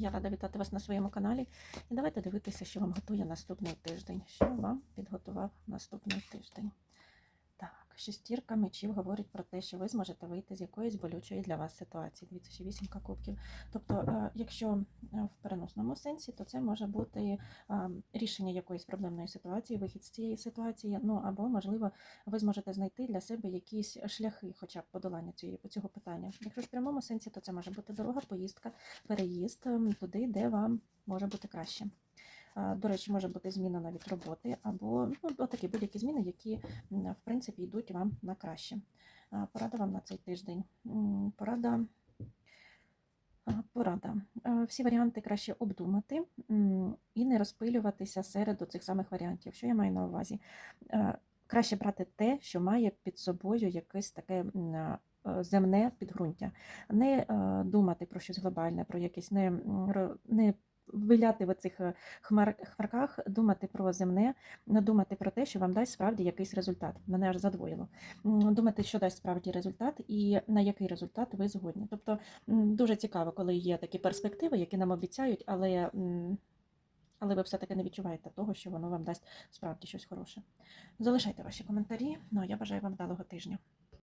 Я рада вітати вас на своєму каналі. І давайте дивитися, що вам готує наступний тиждень. Що вам підготував наступний тиждень. Шестірка мечів говорить про те, що ви зможете вийти з якоїсь болючої для вас ситуації. Дивіться, ще вісімка кубків. Тобто, е, якщо е, в переносному сенсі, то це може бути е, рішення якоїсь проблемної ситуації, вихід з цієї ситуації. Ну або, можливо, ви зможете знайти для себе якісь шляхи, хоча б подолання цієї цього питання. Якщо в прямому сенсі, то це може бути дорога, поїздка, переїзд ем, туди, де вам може бути краще. До речі, може бути зміна навіть роботи, або ну, такі будь-які зміни, які в принципі йдуть вам на краще. Порада вам на цей тиждень. Порада. Порада. Е, Всі варіанти краще обдумати і не розпилюватися серед цих самих варіантів. Що я маю на увазі? Е, Краще брати те, що має під собою якесь таке е, земне підґрунтя. Не думати про щось глобальне, про якесь не, не виляти в цих хмар, хмарках, думати про земне, думати про те, що вам дасть справді якийсь результат. Мене аж задвоїло. Думати, що дасть справді результат і на який результат ви згодні. Тобто дуже цікаво, коли є такі перспективи, які нам обіцяють, але. Але ви все-таки не відчуваєте того, що воно вам дасть справді щось хороше. Залишайте ваші коментарі. Ну а я бажаю вам вдалого тижня.